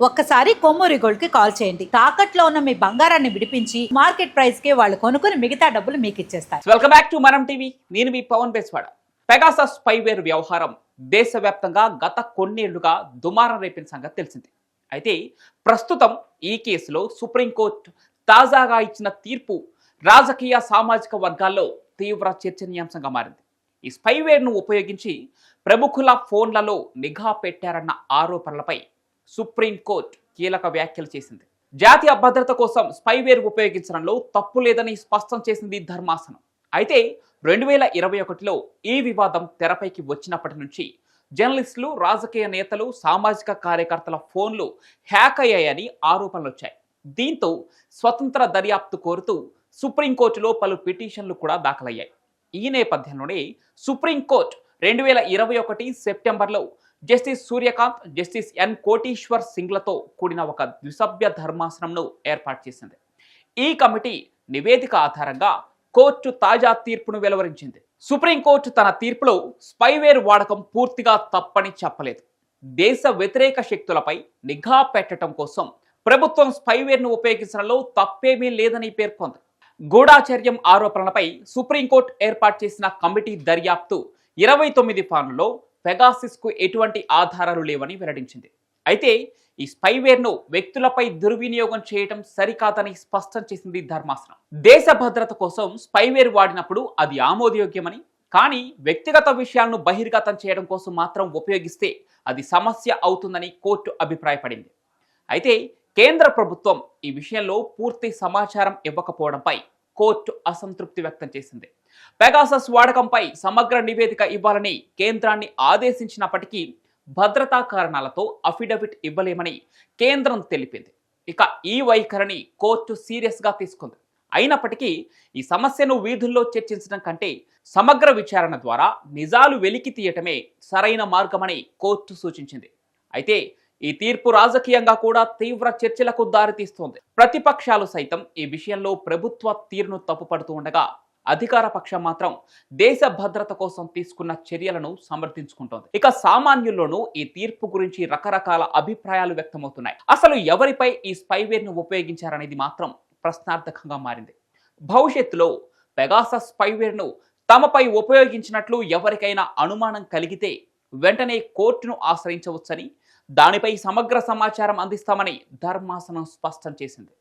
ఒక్కసారి కొమ్మూరి గోల్డ్కి కాల్ చేయండి. తాకట్లో ఉన్న మీ బంగారాన్ని విడిపించి మార్కెట్ ప్రైస్కి వాళ్ళు కొనుక్కుని మిగతా డబ్బులు మీకు ఇచ్చేస్తారు. Welcome back to Manam TV నేను మీ పవన్ బేస్వాడ. పెగాసా స్పైవేర్ వ్యవహారం దేశవ్యాప్తంగా గత కొన్నేళ్ళుగా దుమారం రేపిన సంగతి తెలిసింది. అయితే ప్రస్తుతం ఈ కేసులో సుప్రీంకోర్టు తాజాగా ఇచ్చిన తీర్పు రాజకీయ సామాజిక వర్గాల్లో తీవ్ర చర్చనీయాంశంగా మారింది. ఈ స్పైవేర్ను ఉపయోగించి ప్రముఖుల ఫోన్లలో నిఘా పెట్టారన్న ఆరోపణలపై సుప్రీంకోర్టు కీలక వ్యాఖ్యలు చేసింది. జాతీయ భద్రత కోసం స్పైవేర్ ఉపయోగించడంలో తప్పు లేదని స్పష్టం చేసింది ధర్మాసనం. అయితే రెండు వేల ఇరవై ఒకటిలో ఈ వివాదం తెరపైకి వచ్చినప్పటి నుంచి జర్నలిస్టులు రాజకీయ నేతలు సామాజిక కార్యకర్తల ఫోన్లు హ్యాక్ అయ్యాయని ఆరోపణలు వచ్చాయి. దీంతో స్వతంత్ర దర్యాప్తు కోరుతూ సుప్రీంకోర్టులో పలు పిటిషన్లు కూడా దాఖలయ్యాయి. ఈ నేపథ్యంలోనే సుప్రీంకోర్టు రెండు వేల ఇరవై ఒకటి సెప్టెంబర్లో justice Suryakant justice N Koteswar సింగ్లతో కూడిన ఒక ద్విసభ్య ధర్మాసనంను ఏర్పాటు చేసింది. ఈ కమిటీ నివేదిక ఆధారంగా కోర్టు తాజా తీర్పును వెలువరించింది. సుప్రీంకోర్టు తన తీర్పులో స్పైవేర్ వాడకం పూర్తిగా తప్పని చెప్పలేదు. దేశ వ్యతిరేక శక్తులపై నిఘా పెట్టడం కోసం ప్రభుత్వం స్పైవేర్ను ఉపయోగించడంలో తప్పేమీ లేదని పేర్కొంది. గూఢాచర్యం ఆరోపణలపై సుప్రీంకోర్టు ఏర్పాటు చేసిన కమిటీ దర్యాప్తు ఇరవై తొమ్మిది ఫాన్లలో పెగాసిస్కు ఎటువంటి ఆధారాలు లేవని వెల్లడించింది. అయితే ఈ స్పైవేర్ను వ్యక్తులపై దుర్వినియోగం చేయడం సరికాదని స్పష్టం చేసింది ధర్మాసనం. దేశ భద్రత కోసం స్పైవేర్ వాడినప్పుడు అది ఆమోదయోగ్యమని కానీ వ్యక్తిగత విషయాలను బహిర్గతం చేయడం కోసం మాత్రం ఉపయోగిస్తే అది సమస్య అవుతుందని కోర్టు అభిప్రాయపడింది. అయితే కేంద్ర ప్రభుత్వం ఈ విషయంలో పూర్తి సమాచారం ఇవ్వకపోవడంపై కోర్టు అసంతృప్తి వ్యక్తం చేసింది. పెగాసస్ వాడకంపై సమగ్ర నివేదిక ఇవ్వాలని కేంద్రాన్ని ఆదేశించినప్పటికీ భద్రతా కారణాలతో అఫిడవిట్ ఇవ్వలేమని కేంద్రం తెలిపింది. ఇక ఈ వైఖరిని కోర్టు సీరియస్గా తీసుకుంది. అయినప్పటికీ ఈ సమస్యను వీధుల్లో చర్చించడం కంటే సమగ్ర విచారణ ద్వారా నిజాలు వెలికి తీయటమే సరైన మార్గమని కోర్టు సూచించింది. అయితే ఈ తీర్పు రాజకీయంగా కూడా తీవ్ర చర్చలకు దారితీస్తోంది. ప్రతిపక్షాలు సైతం ఈ విషయంలో ప్రభుత్వ తీరును తప్పుపడుతూ ఉండగా అధికార పక్షం మాత్రం దేశ భద్రత కోసం తీసుకున్న చర్యలను సమర్థించుకుంటోంది. ఇక సామాన్యుల్లోనూ ఈ తీర్పు గురించి రకరకాల అభిప్రాయాలు వ్యక్తమవుతున్నాయి. అసలు ఎవరిపై ఈ స్పైవేర్ను ఉపయోగించారనేది మాత్రం ప్రశ్నార్థకంగా మారింది. భవిష్యత్తులో పెగాస స్పైవేర్ను తమపై ఉపయోగించినట్లు ఎవరికైనా అనుమానం కలిగితే వెంటనే కోర్టును ఆశ్రయించవచ్చని దానిపై సమగ్ర సమాచారం అందిస్తామని ధర్మాసనం స్పష్టం చేసింది.